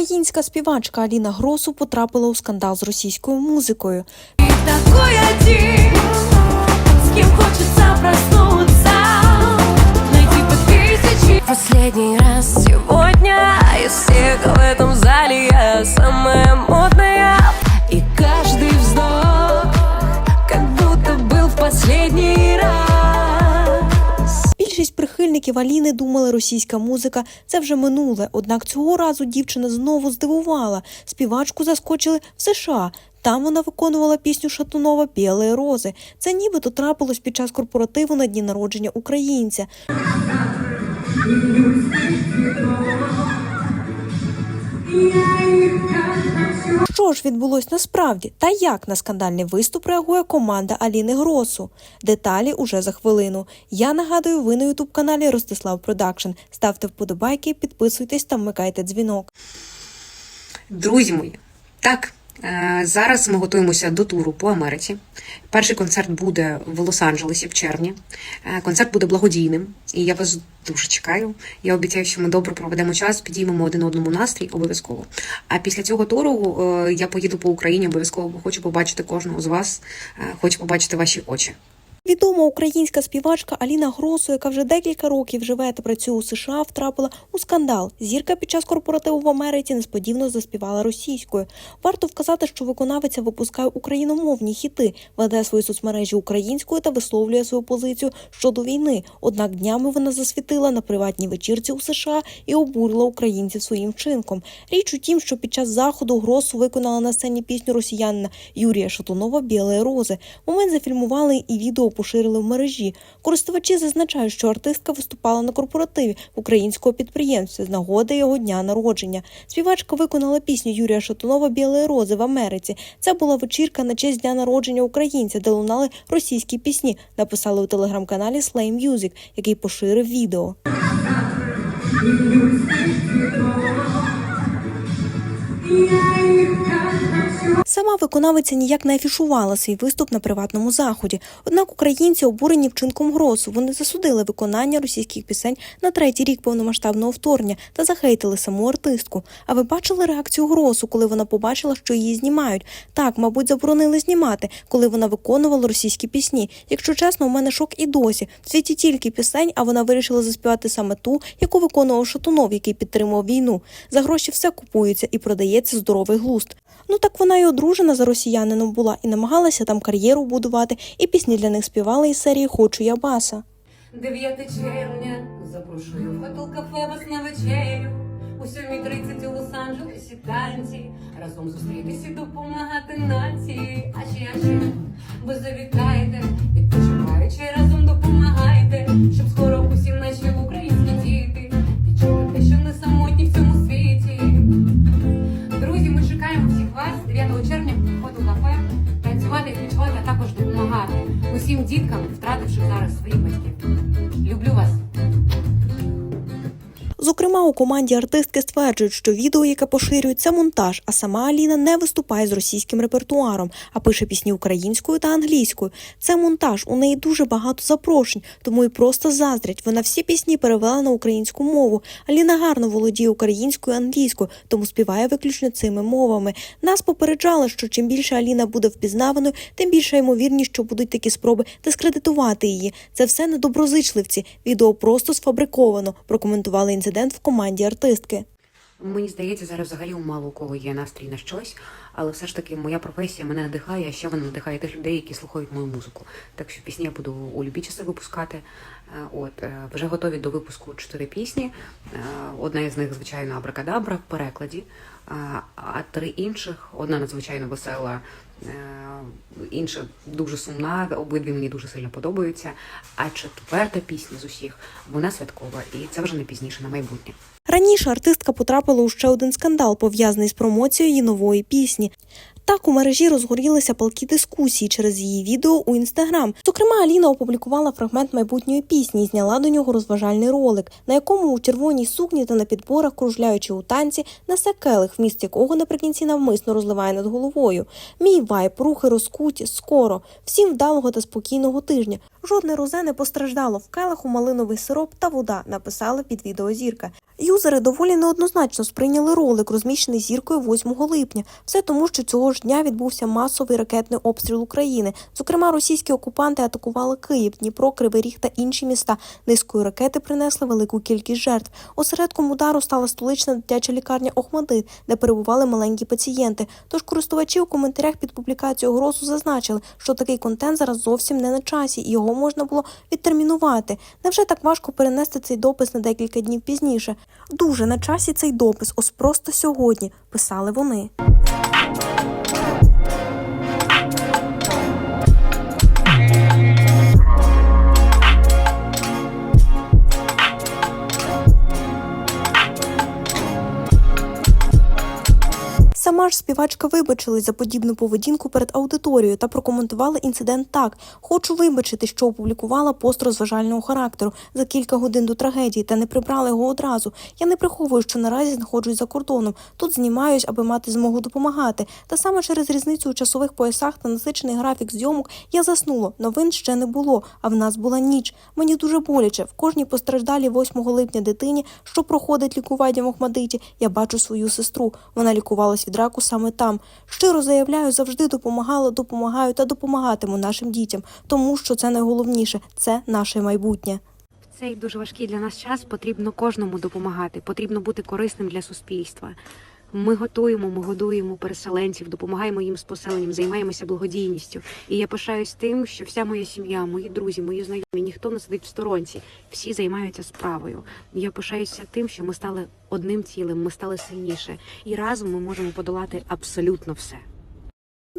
Українська співачка Аліна Гросу потрапила у скандал з російською музикою. Такой один, з ким хочеться проснуться, найти по тысяче. Последний раз сегодня из всех в этом зале я самая модная. Прихильників Аліни думали, російська музика це вже минуле. Однак цього разу дівчина знову здивувала. Співачку заскочили в США. Там вона виконувала пісню Шатунова Білої рози. Це нібито трапилось під час корпоративу на дні народження українця. Що ж відбулось насправді та як на скандальний виступ реагує команда Аліни Гросу? Деталі уже за хвилину. Я нагадую, ви на ютуб каналі Ростислав Продакшн. Ставте вподобайки, підписуйтесь та вмикайте дзвінок. Друзі мої, так. Е, Зараз ми готуємося до туру по Америці. Перший концерт буде в Лос-Анджелесі в червні. Е, Концерт буде благодійним, і я вас дуже чекаю. Я обіцяю, що ми добре проведемо час, підіймемо один одному настрій обов'язково. А після цього туру е, я поїду по Україні обов'язково, бо хочу побачити кожного з вас, хочу побачити ваші очі. Відома українська співачка Аліна Гросу, яка вже декілька років живе та працює у США, втрапила у скандал. Зірка під час корпоративу в Америці несподівано заспівала російською. Варто вказати, що виконавиця випускає україномовні хіти, веде свої соцмережі українською та висловлює свою позицію щодо війни. Однак днями вона засвітила на приватній вечірці у США і обурила українців своїм вчинком. Річ у тім, що під час заходу Гросу виконала на сцені пісню росіянина Юрія Шатунова Білої рози. Момент зафільмували і відео поширили в мережі. Користувачі зазначають, що артистка виступала на корпоративі українського підприємства з нагоди його дня народження. Співачка виконала пісню Юрія Шатунова Білої рози в Америці. Це була вечірка на честь дня народження українця, де лунали російські пісні. Написали у телеграм-каналі Slay Music, який поширив відео. Сама виконавиця ніяк не афішувала свій виступ на приватному заході. Однак українці обурені вчинком гросу. Вони засудили виконання російських пісень на третій рік повномасштабного вторгнення та захейтили саму артистку. А ви бачили реакцію гросу, коли вона побачила, що її знімають? Так, мабуть, заборонили знімати, коли вона виконувала російські пісні. Якщо чесно, у мене шок і досі. В світі тільки пісень, а вона вирішила заспівати саме ту, яку виконував Шатунов, який підтримував війну. За гроші все купується і продається здоровий глузд. Ну так вона й одружена за росіянином була і намагалася там кар'єру будувати, і пісні для них співала із серії Хочу я баса. 9 червня запрошую в готел кафе вас на вечерю. У 7.30 у Лос-Анджелесі танці. Разом зустрітися і допомагати нації. А ще, ви завітайте, відпочиваючи, разом допомагайте, щоб скоро також допомагати усім діткам, втративши зараз своїх батьків. Люблю вас. Зокрема, у команді артистки стверджують, що відео, яке поширюють, це монтаж, а сама Аліна не виступає з російським репертуаром, а пише пісні українською та англійською. Це монтаж. У неї дуже багато запрошень, тому і просто заздрять. Вона всі пісні перевела на українську мову. Аліна гарно володіє українською і англійською, тому співає виключно цими мовами. Нас попереджали, що чим більше Аліна буде впізнаваною, тим більша ймовірність, що будуть такі спроби дискредитувати її. Це все недоброзичливці. Відео просто сфабриковано. Прокоментували інцидент в команді артистки. Мені здається, зараз взагалі мало у кого є настрій на щось, але все ж таки моя професія мене надихає, а ще вона надихає тих людей, які слухають мою музику. Так що пісні я буду у любі часи випускати. Е, От е, вже готові до випуску чотири пісні. Е, Одна із них, звичайно, Абракадабра в перекладі, а три інших одна надзвичайно весела. Е, Інша дуже сумна, обидві мені дуже сильно подобаються. А четверта пісня з усіх вона святкова, і це вже не пізніше на майбутнє. Раніше артистка потрапила у ще один скандал, пов'язаний з промоцією її нової пісні. Так у мережі розгорілися палкі дискусії через її відео у інстаграм. Зокрема, Аліна опублікувала фрагмент майбутньої пісні і зняла до нього розважальний ролик, на якому у червоній сукні та на підборах, кружляючи у танці, несе келих, вміст якого наприкінці навмисно розливає над головою. Мій вайб, рухи розкуті, скоро. Всім вдалого та спокійного тижня. Жодне розе не постраждало в келиху малиновий сироп та вода, написала під відео зірка. Юзери доволі неоднозначно сприйняли ролик, розміщений зіркою 8 липня. Все тому, що цього ж дня відбувся масовий ракетний обстріл України. Зокрема, російські окупанти атакували Київ, Дніпро, Кривий Ріг та інші міста. Низкою ракети принесли велику кількість жертв. Осередком удару стала столична дитяча лікарня Охмадит, де перебували маленькі пацієнти. Тож користувачі у коментарях під публікацією грозу зазначили, що такий контент зараз зовсім не на часі, і його можна було відтермінувати. Невже так важко перенести цей допис на декілька днів пізніше? Дуже на часі цей допис, ось просто сьогодні, писали вони. Сама ж співачка вибачилась за подібну поведінку перед аудиторією та прокоментувала інцидент так: хочу вибачити, що опублікувала пост розважального характеру за кілька годин до трагедії та не прибрала його одразу. Я не приховую, що наразі знаходжусь за кордоном. Тут знімаюсь, аби мати змогу допомагати. Та саме через різницю у часових поясах та насичений графік зйомок я заснула. Новин ще не було, а в нас була ніч. Мені дуже боляче. В кожній постраждалій 8 липня дитині, що проходить лікування в Охмадиті, я бачу свою сестру. Вона лікувалась від раку саме там. Щиро заявляю, завжди допомагала, допомагаю та допомагатиму нашим дітям, тому що це найголовніше це наше майбутнє. В цей дуже важкий для нас час потрібно кожному допомагати, потрібно бути корисним для суспільства. Ми готуємо, ми годуємо переселенців, допомагаємо їм з поселенням, займаємося благодійністю. І я пишаюсь тим, що вся моя сім'я, мої друзі, мої знайомі, ніхто не сидить в сторонці. Всі займаються справою. Я пишаюся тим, що ми стали одним цілим, ми стали сильніше, і разом ми можемо подолати абсолютно все.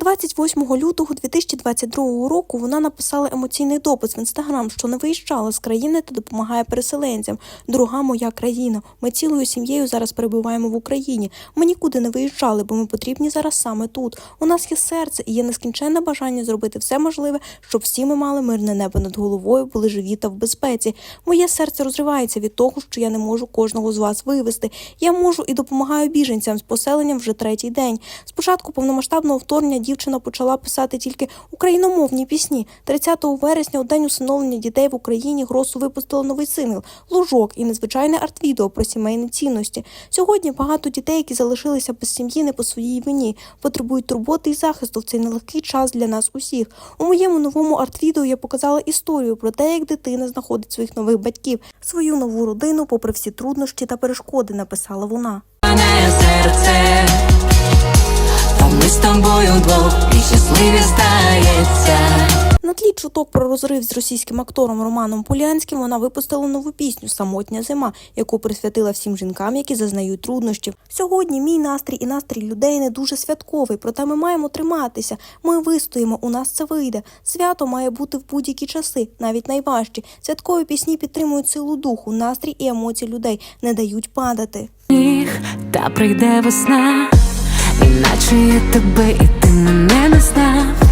28 лютого 2022 року вона написала емоційний допис в інстаграм, що не виїжджала з країни та допомагає переселенцям. Друга моя країна. Ми цілою сім'єю зараз перебуваємо в Україні. Ми нікуди не виїжджали, бо ми потрібні зараз саме тут. У нас є серце і є нескінченне бажання зробити все можливе, щоб всі ми мали мирне небо над головою, були живі та в безпеці. Моє серце розривається від того, що я не можу кожного з вас вивезти. Я можу і допомагаю біженцям з поселенням вже третій день. Спочатку повномасштабного вторгнення дівчина почала писати тільки україномовні пісні. 30 вересня, у день усиновлення дітей в Україні, Гросу випустила новий сингл Лужок і незвичайне арт-відео про сімейні цінності. Сьогодні багато дітей, які залишилися без сім'ї не по своїй вині, потребують турботи і захисту в цей нелегкий час для нас усіх. У моєму новому арт-відео я показала історію про те, як дитина знаходить своїх нових батьків, свою нову родину, попри всі труднощі та перешкоди, написала вона. З тобою вдвох і щасливі стається. На тлі чуток про розрив з російським актором Романом Полянським вона випустила нову пісню Самотня зима, яку присвятила всім жінкам, які зазнають труднощів. Сьогодні мій настрій і настрій людей не дуже святковий, проте ми маємо триматися. Ми вистоїмо, у нас це вийде. Свято має бути в будь-які часи, навіть найважчі. Святкові пісні підтримують силу духу, настрій і емоції людей, не дають падати. Та прийде весна, іначе я тебе і ти мене не знав.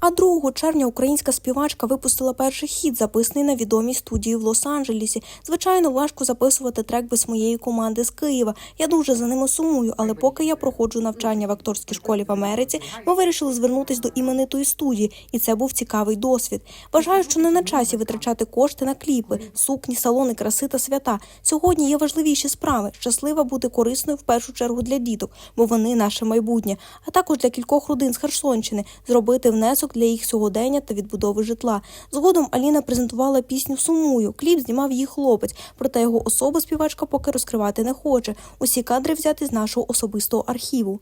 А 2 червня українська співачка випустила перший хіт, записаний на відомій студії в Лос-Анджелесі. Звичайно, важко записувати трек без моєї команди з Києва. Я дуже за ними сумую, але поки я проходжу навчання в акторській школі в Америці, ми вирішили звернутись до іменитої студії, і це був цікавий досвід. Вважаю, що не на часі витрачати кошти на кліпи, сукні, салони, краси та свята. Сьогодні є важливіші справи. Щаслива бути корисною в першу чергу для діток, бо вони наше майбутнє, а також для кількох родин з Херсонщини зробити внесок для їх сьогодення та відбудови житла. Згодом Аліна презентувала пісню Сумую. Кліп знімав її хлопець, проте його особу співачка поки розкривати не хоче. Усі кадри взяти з нашого особистого архіву.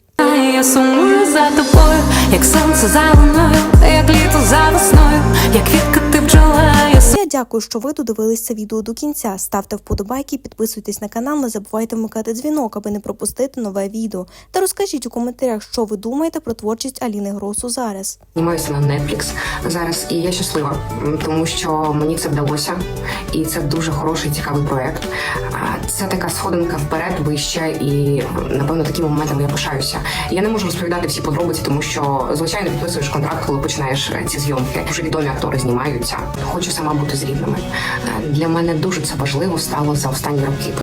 я сумую за тобою, як сонце за луною, як літо за весною, дякую, що ви додивились це відео до кінця. Ставте вподобайки, підписуйтесь на канал, не забувайте вмикати дзвінок, аби не пропустити нове відео. Та розкажіть у коментарях, що ви думаєте про творчість Аліни Гросу зараз. Знімаюся на Netflix зараз, і я щаслива, тому що мені це вдалося, і це дуже хороший цікавий проект. Це така сходинка вперед, вище, і напевно такими моментами я пишаюся. Я не можу розповідати всі подробиці, тому що звичайно підписуєш контракт, коли починаєш е, ці зйомки. Дуже відомі актори знімаються. Хочу сама бути з рівними. Е, Для мене дуже це важливо стало за останні роки.